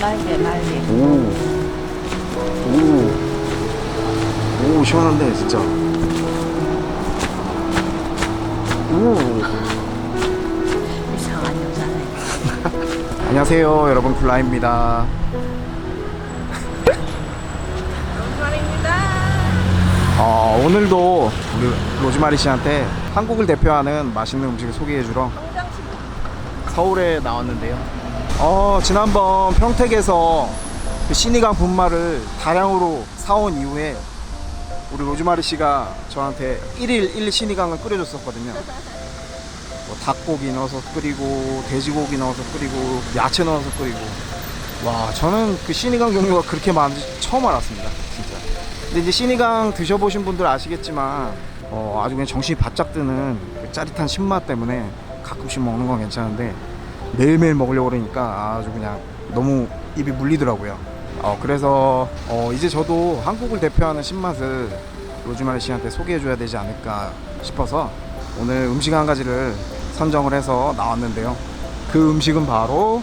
날개 날개 오. 오. 오, 시원한데, 진짜. 오. 이상한 여자네 안녕하세요, 여러분. 굴라입니다. 어, 오늘도 우리 로즈마리 씨한테 한국을 대표하는 맛있는 음식을 소개해주러 서울에 나왔는데요. 어, 지난번 평택에서 그 신이강 분말을 다량으로 사온 이후에 우리 로즈마리 씨가 저한테 1일 1 신이강을 끓여줬었거든요. 뭐 닭고기 넣어서 끓이고 돼지고기 넣어서 끓이고 야채 넣어서 끓이고 와 저는 그 신이강 종류가 그렇게 많은지 처음 알았습니다 진짜 근데 이제 신이강 드셔보신 분들 아시겠지만 어, 아주 그냥 정신이 바짝 드는 그 짜릿한 신맛 때문에 가끔씩 먹는 건 괜찮은데 매일매일 먹으려고 그러니까 아주 그냥 너무 입이 물리더라고요 어, 그래서 어, 이제 저도 한국을 대표하는 신맛을 로즈마리 씨한테 소개해줘야 되지 않을까 싶어서 오늘 음식 한 가지를 선정을 해서 나왔는데요 그 음식은 바로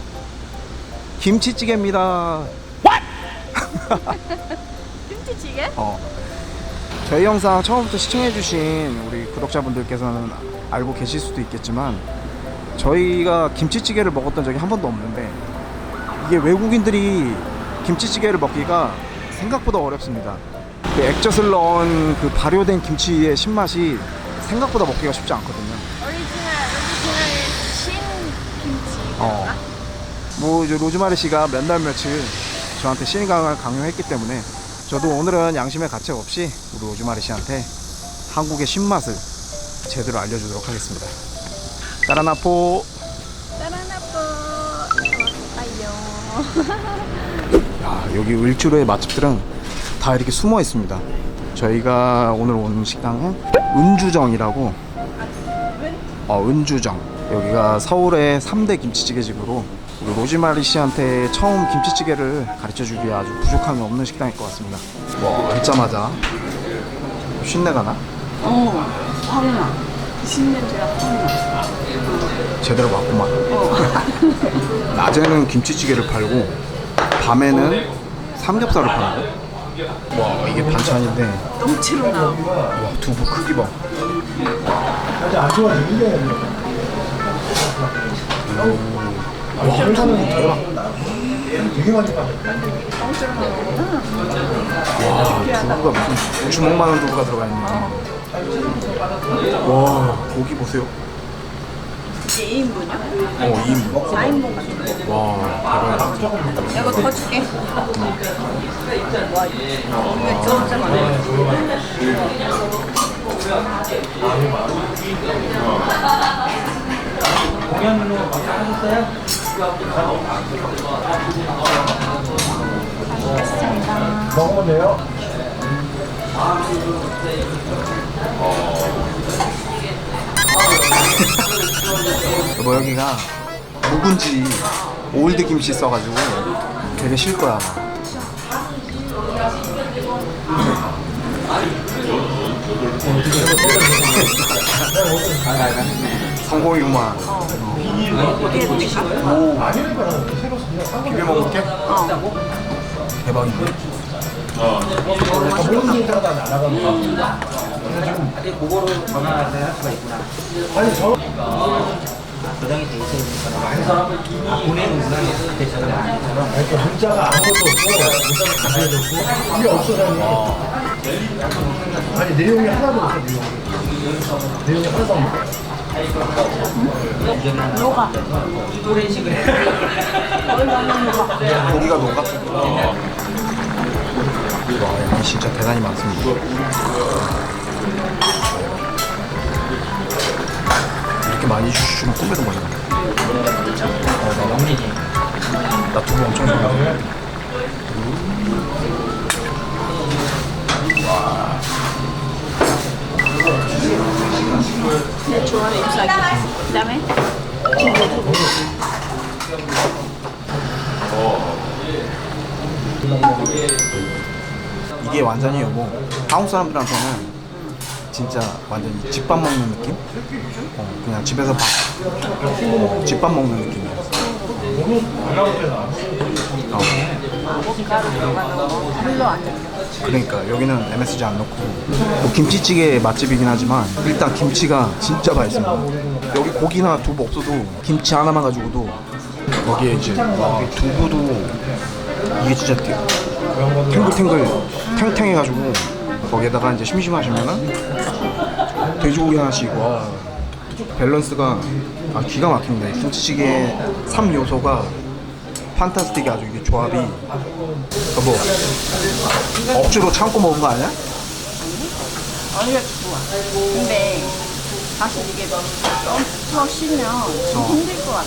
김치찌개입니다 김치찌개? 어. 저희 영상 처음부터 시청해주신 우리 구독자분들께서는 알고 계실 수도 있겠지만 저희가 김치찌개를 먹었던 적이 한 번도 없는데 이게 외국인들이 김치찌개를 먹기가 생각보다 어렵습니다. 그 액젓을 넣은 그 발효된 김치의 신맛이 생각보다 먹기가 쉽지 않거든요. 오리지널 오리지널 신 김치 어. 뭐 이제 로즈마리 씨가 몇 날 며칠 저한테 신강을 강요했기 때문에 저도 오늘은 양심의 가책 없이 우리 로즈마리 씨한테 한국의 신맛을 제대로 알려주도록 하겠습니다. 따라나포. 따라나포. 왔어요. 야, 여기 을주로의 맛집들은 다 이렇게 숨어 있습니다. 저희가 오늘 온 식당은 은주정이라고. 어, 은주정. 여기가 서울의 3대 김치찌개 집으로 우리 로즈마리 씨한테 처음 김치찌개를 가르쳐 주기에 아주 부족함이 없는 식당일 것 같습니다. 와, 앉자마자. 쉰내가 나? 어 황나 제대로 맞구만. 낮에는 김치찌개를 팔고 밤에는 삼겹살을 파는 거. 와, 이게 반찬인데 똥치로 나오고 와 두부 크기 봐. 아직 안 좋아지는데 와 대박. 와 두부가 무슨 주먹만한 두부가 들어가 있네. 와 고기 보세요. 이게 2인분이야? 어 2인분. 4인분 같은 와 대박이다. 거 이거 더 줄게 와 이거 진짜 많아 먹으면 돼요. 뭐 여기가 묵은지 올드 김치 써가지고 되게 쉴 거야 아마. 성공이구만. 오, 비벼 먹을게. 대박인데. 모르는 데가 안 나가는 그거로 전화를 할 수가 있구나. 아니 저 저장이 돼 있으니까 아, 보내는 문항이 그때 저장 안 해처럼 그러니까 문자가 아무것도 없고 문자가 다 해줬고 이게 없어졌네. 아니 내용이 하나도 없어 내용이. 내용이 하나도 없어. 녹아 오랜 식을 고기가 녹아? 와, 양이 진짜 대단히 많습니다. 이렇게 많이 주시면 꿈에도 모르겠 어, 나 영린이. 나 두부 엄청 좋아해. 내 좋아하는 잎사귀 그 다음에 이게 완전히 요거 한국 사람들한테는 진짜 완전히 집밥 먹는 느낌? 어, 그냥 집에서 밥, 어, 집밥 먹는 느낌이야. 어. 그러니까 여기는 MSG 안 넣고 뭐 김치찌개 맛집이긴 하지만 일단 김치가 진짜 맛있습니다 여기 고기나 두부 없어도 김치 하나만 가지고도 거기에 이제 이 두부도 이게 진짜 탱- 탱글탱글 탱탱해가지고 거기에다가 이제 심심하시면은 돼지고기 하나씩 와 밸런스가 아, 기가 막힙니다 이 김치찌개 3요소가 판타스틱이 아주 이게 조합이 여보 억지로 참고 먹은 거 아니야? 아니야 좋아. 근데 사실 이게 더 쉬면 좀 힘들 것 같아.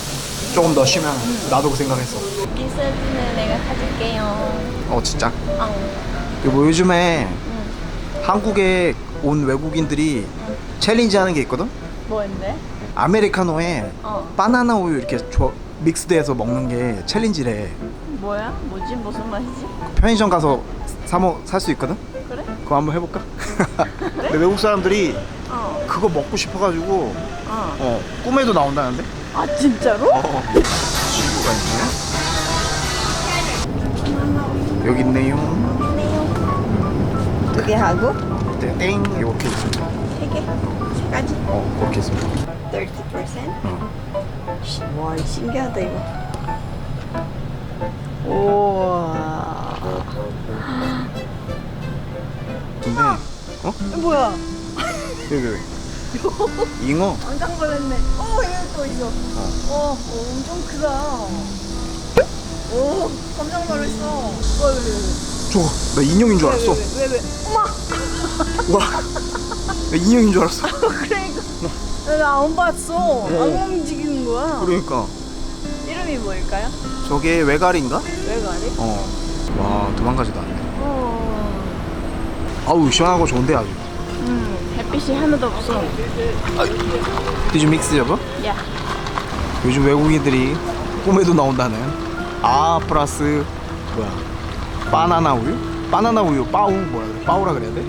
조금 더 쉬면 나도 그 생각했어. 이 사진은 내가 사줄게요. 어 진짜? 어. 그리고 뭐 요즘에 한국에 온 외국인들이 챌린지 하는 게 있거든? 뭐인데? 아메리카노에 어. 바나나 우유 이렇게 조, 믹스돼서 먹는 게 챌린지래. 뭐야? 뭐지? 무슨 맛이지? 편의점 가서 사먹 살 수 있거든? 그래? 그거 한번 해볼까? 근데 외국 사람들이 어. 그거 먹고 싶어가지고 어. 어, 꿈에도 나온다는데? 아 진짜로? 어. 친구가 있네. 여기 있네요. 두 개 하고 네, 땡 이렇게 있습니다. 세 개? 세 가지? 어, 그렇게 있습니다. 30%? 어. 씨, 와 신기하다 이거. 우와. 근데 어? 뭐야? 여기 여기. 잉어. 깜짝 놀랐네. 어, 여기 또 있어. 어, 어 엄청 크다. 오, 깜짝 놀랐어. 왜, 왜, 왜, 저거 나 인형인 줄 왜, 알았어. 왜, 왜, 왜, 어머! 와. 나 인형인 줄 알았어. 그러니까. 나안 봤어. 안 움직이는 거야. 그러니까 이름이 뭘까요? 저게 외가리인가? 왜 가리? 어. 와 도망가지도 않네. 어. 아우 시원하고 좋은데 아주. 음, 햇빛이 하나도 없어. 디즈 믹스 여보? 야. 요즘 외국인들이 꿈에도 나온다는 아 플러스 뭐야 바나나 우유? 바나나 우유 빠우 뭐라 그래? 빠우라 그래야 돼?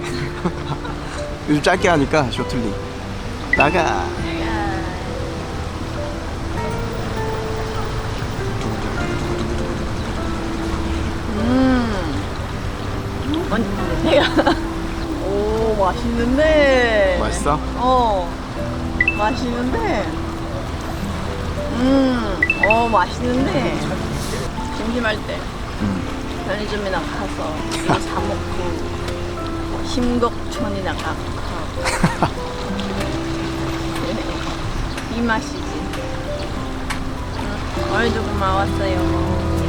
요즘 짧게 하니까 쇼틀리 나가 아니, 내가. 오, 맛있는데. 맛있어? 어. 맛있는데. 음, 어, 맛있는데. 심심할 때. 편의점이나 가서 이거 사 먹고. 심곡촌이나 가고. 이 맛이지. 응, 오늘도 고마웠어요.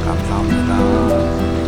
감사합니다